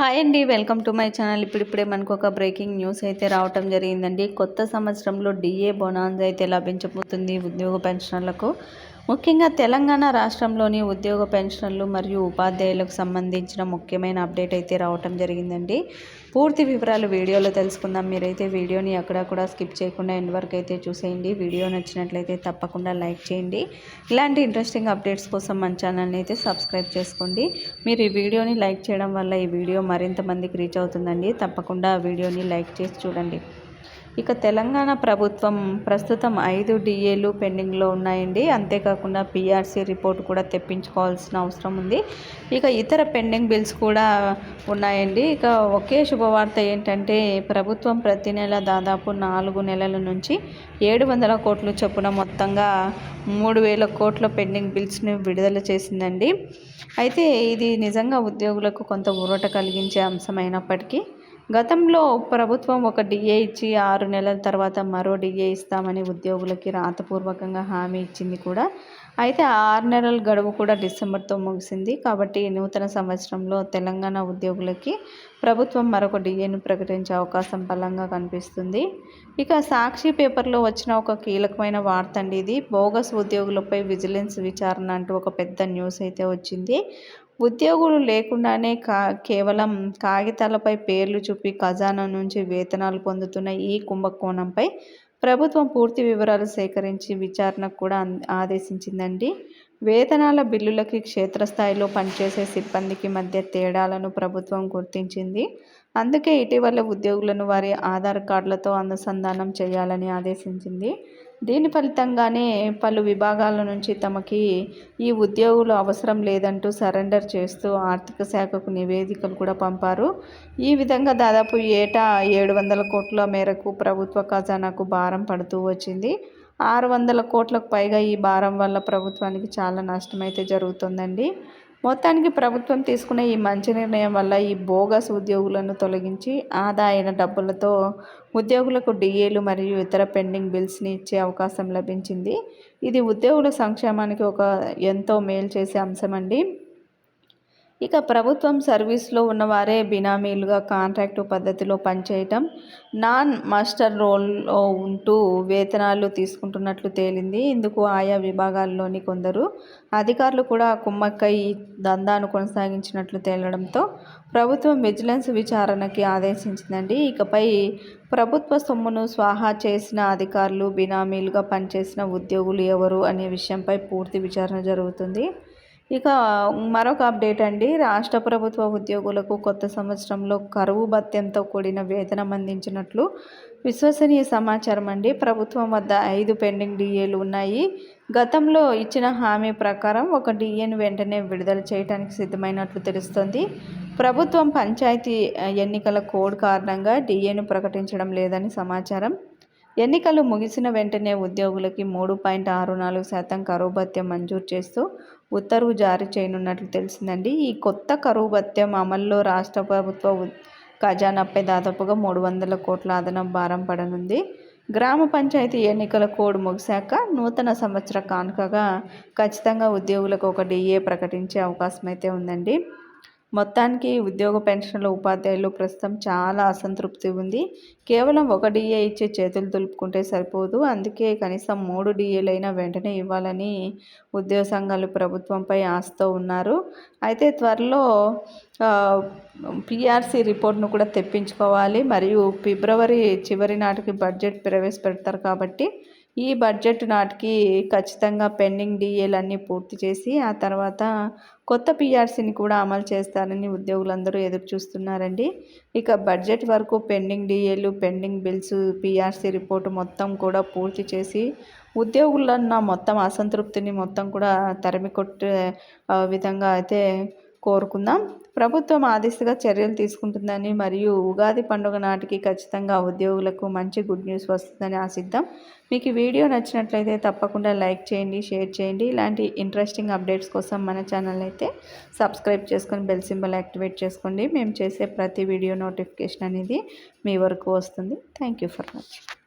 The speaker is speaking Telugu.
హాయ్ అండి వెల్కమ్ టు మై ఛానల్. ఇప్పుడిప్పుడే మనకు ఒక బ్రేకింగ్ న్యూస్ అయితే రావటం జరిగిందండి. కొత్త సంవత్సరంలో డిఏ బొనాన్స్ అయితే లభించబోతుంది ఉద్యోగ పెన్షన్లకు ముఖ్యంగా తెలంగాణ రాష్ట్రంలోని ఉద్యోగ పెన్షన్లు మరియు ఉపాధ్యాయులకు సంబంధించిన ముఖ్యమైన అప్డేట్ అయితే రావటం జరిగిందండి. పూర్తి వివరాలు వీడియోలో తెలుసుకుందాం. మీరైతే వీడియోని అక్కడ కూడా స్కిప్ చేయకుండా ఎండ్ వరకు అయితే చూసేయండి. వీడియో నచ్చినట్లయితే తప్పకుండా లైక్ చేయండి. ఇలాంటి ఇంట్రెస్టింగ్ అప్డేట్స్ కోసం మన ఛానల్ని అయితే సబ్స్క్రైబ్ చేసుకోండి. మీరు ఈ వీడియోని లైక్ చేయడం వల్ల ఈ వీడియో మరింత మందికి రీచ్ అవుతుందండి. తప్పకుండా వీడియోని లైక్ చేసి చూడండి. ఇక తెలంగాణ ప్రభుత్వం ప్రస్తుతం ఐదు డిఏలు పెండింగ్లో ఉన్నాయండి. అంతేకాకుండా పిఆర్సీ రిపోర్ట్ కూడా తెప్పించుకోవాల్సిన అవసరం ఉంది. ఇక ఇతర పెండింగ్ బిల్స్ కూడా ఉన్నాయండి. ఇక ఒకే శుభవార్త ఏంటంటే ప్రభుత్వం ప్రతి నెల దాదాపు నాలుగు నెలల నుంచి ఏడు వందల కోట్లు చొప్పున మొత్తంగా మూడు వేల కోట్ల పెండింగ్ బిల్స్ని విడుదల చేసిందండి. అయితే ఇది నిజంగా ఉద్యోగులకు కొంత ఊరట కలిగించే అంశమైనప్పటికీ గతంలో ప్రభుత్వం ఒక డిఏ ఇచ్చి ఆరు నెలల తర్వాత మరో డిఏ ఇస్తామని ఉద్యోగులకి రాతపూర్వకంగా హామీ ఇచ్చింది కూడా. అయితే ఆరు నెలల గడువు కూడా డిసెంబర్తో ముగిసింది. కాబట్టి నూతన సంవత్సరంలో తెలంగాణ ఉద్యోగులకి ప్రభుత్వం మరొక డిఏను ప్రకటించే అవకాశం బలంగా కనిపిస్తుంది. ఇక సాక్షి పేపర్లో వచ్చిన ఒక కీలకమైన వార్త అండి ఇది. బోగస్ ఉద్యోగులపై విజిలెన్స్ విచారణ అంటూ ఒక పెద్ద న్యూస్ అయితే వచ్చింది. ఉద్యోగులు లేకుండానే కా కేవలం కాగితాలపై పేర్లు చూపి ఖజానా నుంచి వేతనాలు పొందుతున్న ఈ కుంభకోణంపై ప్రభుత్వం పూర్తి వివరాలు సేకరించి విచారణకు కూడా ఆదేశించిందండి. వేతనాల బిల్లులకి క్షేత్రస్థాయిలో పనిచేసే సిబ్బందికి మధ్య తేడాలను ప్రభుత్వం గుర్తించింది. అందుకే ఇటీవల ఉద్యోగులను వారి ఆధార్ కార్డులతో అనుసంధానం చేయాలని ఆదేశించింది. దీని ఫలితంగానే పలు విభాగాల నుంచి తమకి ఈ ఉద్యోగులు అవసరం లేదంటూ సరెండర్ చేస్తూ ఆర్థిక శాఖకు నివేదికలు కూడా పంపారు. ఈ విధంగా దాదాపు ఏటా ఏడు వందల కోట్ల మేరకు ప్రభుత్వ ఖజానాకు భారం పడుతూ వచ్చింది. ఆరు వందల కోట్లకు పైగా ఈ భారం వల్ల ప్రభుత్వానికి చాలా నష్టమైతే జరుగుతుందండి. మొత్తానికి ప్రభుత్వం తీసుకునే ఈ మంచి నిర్ణయం వల్ల ఈ బోగస్ ఉద్యోగులను తొలగించి ఆదా అయిన డబ్బులతో ఉద్యోగులకు డిఏలు మరియు ఇతర పెండింగ్ బిల్స్ని ఇచ్చే అవకాశం లభించింది. ఇది ఉద్యోగుల సంక్షేమానికి ఒక ఎంతో మేలు చేసే అంశం అండి ఇక ప్రభుత్వం సర్వీస్లో ఉన్నవారే బినామీలుగా కాంట్రాక్టు పద్ధతిలో పనిచేయటం నాన్ మాస్టర్ రోల్లో ఉంటూ వేతనాలు తీసుకుంటున్నట్లు తేలింది. ఇందుకు ఆయా విభాగాల్లోని కొందరు అధికారులు కూడా కుమ్మక్కై దందాను కొనసాగించినట్లు తేలడంతో ప్రభుత్వం విజిలెన్స్ విచారణకి ఆదేశించిందండి. ఇకపై ప్రభుత్వ సొమ్మును స్వాహా చేసిన అధికారులు బినామీలుగా పనిచేసిన ఉద్యోగులు ఎవరు అనే విషయంపై పూర్తి విచారణ జరుగుతుంది. ఇక మరొక అప్డేట్ అండి. రాష్ట్ర ప్రభుత్వ ఉద్యోగులకు కొత్త సంవత్సరంలో కరువు భత్యంతో కూడిన వేతనం అందించినట్లు విశ్వసనీయ సమాచారం అండి. ప్రభుత్వం వద్ద ఐదు పెండింగ్ డిఏలు ఉన్నాయి. గతంలో ఇచ్చిన హామీ ప్రకారం ఒక డిఏను వెంటనే విడుదల చేయడానికి సిద్ధమైనట్లు తెలుస్తుంది. ప్రభుత్వం పంచాయతీ ఎన్నికల కోడ్ కారణంగా డిఏను ప్రకటించడం లేదని సమాచారం. ఎన్నికలు ముగిసిన వెంటనే ఉద్యోగులకి మూడు పాయింట్ ఆరు నాలుగు శాతం కరువు భత్యం మంజూరు చేస్తూ ఉత్తర్వు జారీ చేయనున్నట్లు తెలిసిందండి. ఈ కొత్త కరువు భత్యం అమల్లో రాష్ట్ర ప్రభుత్వ ఖజానాపై దాదాపుగా మూడు వందల కోట్ల అదనపు భారం పడనుంది. గ్రామ పంచాయతీ ఎన్నికల కోడ్ ముగిశాక నూతన సంవత్సర కానుకగా ఖచ్చితంగా ఉద్యోగులకు ఒక డిఏ ప్రకటించే అవకాశం అయితే ఉందండి. మొత్తానికి ఉద్యోగ పెన్షన్ల ఉపాధ్యాయులు ప్రస్తుతం చాలా అసంతృప్తి ఉంది. కేవలం ఒక డిఏ ఇచ్చి చేతులు దులుపుకుంటే సరిపోదు. అందుకే కనీసం మూడు డిఏలైనా వెంటనే ఇవ్వాలని ఉద్యోగ సంఘాలు ప్రభుత్వంపై ఆశతో ఉన్నారు. అయితే త్వరలో పిఆర్సీ రిపోర్ట్ను కూడా తెప్పించుకోవాలి. మరియు ఫిబ్రవరి చివరి నాటికి బడ్జెట్ ప్రవేశపెడతారు కాబట్టి ఈ బడ్జెట్ నాటికి ఖచ్చితంగా పెండింగ్ డిఏలన్నీ పూర్తి చేసి ఆ తర్వాత కొత్త పిఆర్సీని కూడా అమలు చేస్తారని ఉద్యోగులందరూ ఎదురు చూస్తున్నారండి. ఇక బడ్జెట్ వరకు పెండింగ్ డిఏలు పెండింగ్ బిల్స్ పిఆర్సీ రిపోర్టు మొత్తం కూడా పూర్తి చేసి ఉద్యోగులన్న మొత్తం అసంతృప్తిని మొత్తం కూడా తరిమి కొట్టే విధంగా అయితే కోరుకుందాం. ప్రభుత్వం ఆ దిశగా చర్యలు తీసుకుంటుందని మరియు ఉగాది పండుగ నాటికి ఖచ్చితంగా ఉద్యోగులకు మంచి గుడ్ న్యూస్ వస్తుందని ఆశిద్దాం. మీకు ఈ వీడియో నచ్చినట్లయితే తప్పకుండా లైక్ చేయండి షేర్ చేయండి. ఇలాంటి ఇంట్రెస్టింగ్ అప్డేట్స్ కోసం మన ఛానల్ అయితే సబ్స్క్రైబ్ చేసుకొని బెల్ సింబల్ యాక్టివేట్ చేసుకోండి. మేము చేసే ప్రతి వీడియో నోటిఫికేషన్ అనేది మీ వరకు వస్తుంది. Thank you for watching.